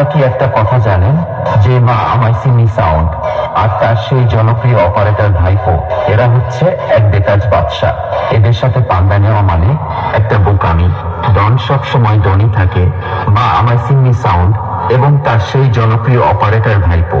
আপনারা কি একটা কথা জানেন যে মা আমাইসিমি সাউন্ড আর তার সেই জনপ্রিয় অপারেটর ভাইপো, এরা হচ্ছে এক বেকাজ বাদশাহ। এদের সাথে পান্ডা নেওয়া মানে একটা বোকামি। ডন সব সময় ডনই থাকে, মা আমাইসিমি সাউন্ড এবং তার সেই জনপ্রিয় অপারেটর ভাইপো।